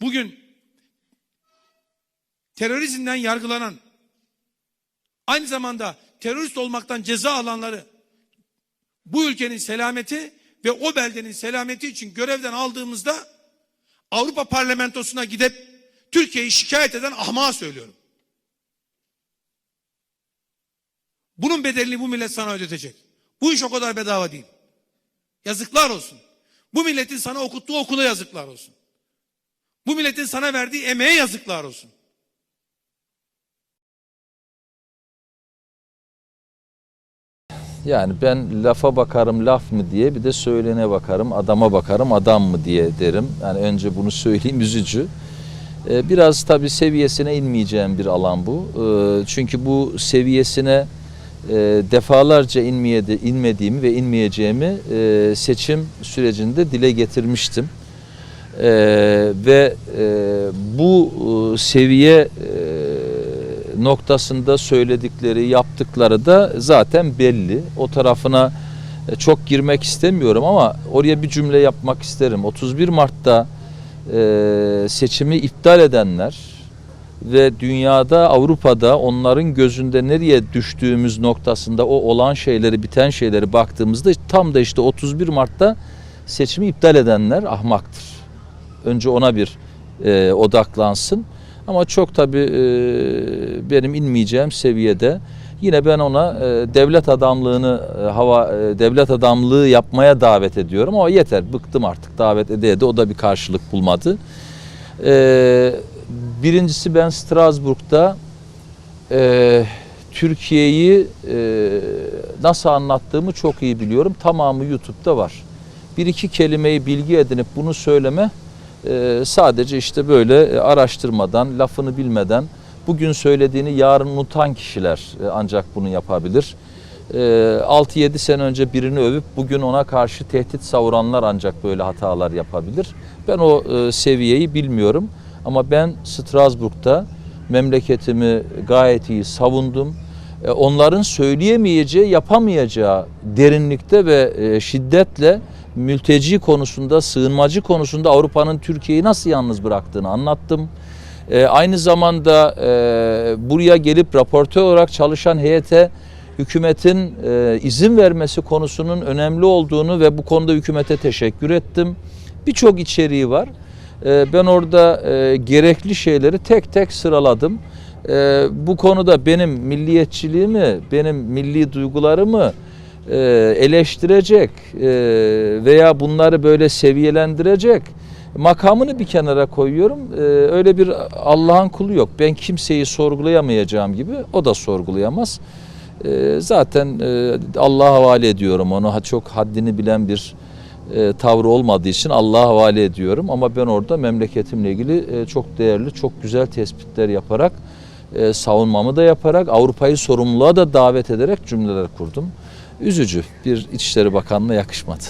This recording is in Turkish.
bugün terörizmden yargılanan aynı zamanda terörist olmaktan ceza alanları bu ülkenin selameti ve o beldenin selameti için görevden aldığımızda Avrupa Parlamentosu'na gidip Türkiye'yi şikayet eden ahmağa söylüyorum. Bunun bedelini bu millet sana ödetecek. Bu iş o kadar bedava değil. Yazıklar olsun. Bu milletin sana okuttuğu okula yazıklar olsun. Bu milletin sana verdiği emeğe yazıklar olsun. Yani ben lafa bakarım laf mı diye bir de söylene bakarım adama bakarım adam mı diye derim. Yani önce bunu söyleyeyim üzücü. Ee, Biraz tabii seviyesine inmeyeceğim bir alan bu. Ee, Çünkü bu seviyesine e, defalarca inmeye inmediğimi ve inmeyeceğimi e, seçim sürecinde dile getirmiştim. Ee, ve e, bu e, seviye e, noktasında söyledikleri, yaptıkları da zaten belli. O tarafına e, çok girmek istemiyorum ama oraya bir cümle yapmak isterim. 31 Mart'ta e, seçimi iptal edenler ve dünyada, Avrupa'da onların gözünde nereye düştüğümüz noktasında o olan şeyleri, biten şeyleri baktığımızda tam da işte 31 Mart'ta seçimi iptal edenler ahmaktır. Önce ona bir e, odaklansın. Ama çok tabii e, benim inmeyeceğim seviyede yine ben ona e, devlet adamlığını e, hava e, devlet adamlığı yapmaya davet ediyorum ama yeter bıktım artık davet ede o da bir karşılık bulmadı. E, birincisi ben Strasbourg'da e, Türkiye'yi e, nasıl anlattığımı çok iyi biliyorum. Tamamı YouTube'da var. Bir iki kelimeyi bilgi edinip bunu söyleme e, sadece işte böyle e, araştırmadan, lafını bilmeden bugün söylediğini yarın unutan kişiler e, ancak bunu yapabilir. E, 6-7 sene önce birini övüp bugün ona karşı tehdit savuranlar ancak böyle hatalar yapabilir. Ben o e, seviyeyi bilmiyorum ama ben Strasbourg'da memleketimi gayet iyi savundum. Onların söyleyemeyeceği, yapamayacağı derinlikte ve şiddetle mülteci konusunda, sığınmacı konusunda Avrupa'nın Türkiye'yi nasıl yalnız bıraktığını anlattım. E, aynı zamanda e, buraya gelip raportör olarak çalışan heyete hükümetin e, izin vermesi konusunun önemli olduğunu ve bu konuda hükümete teşekkür ettim. Birçok içeriği var. E, ben orada e, gerekli şeyleri tek tek sıraladım. E, bu konuda benim milliyetçiliğimi, benim milli duygularımı eleştirecek e, veya bunları böyle seviyelendirecek makamını bir kenara koyuyorum. E, öyle bir Allah'ın kulu yok. Ben kimseyi sorgulayamayacağım gibi o da sorgulayamaz. E, zaten e, Allah'a havale ediyorum onu. Çok haddini bilen bir e, tavrı olmadığı için Allah'a havale ediyorum. Ama ben orada memleketimle ilgili e, çok değerli, çok güzel tespitler yaparak, e, savunmamı da yaparak, Avrupa'yı sorumluluğa da davet ederek cümleler kurdum. Üzücü bir İçişleri Bakanlığı'na yakışmadı.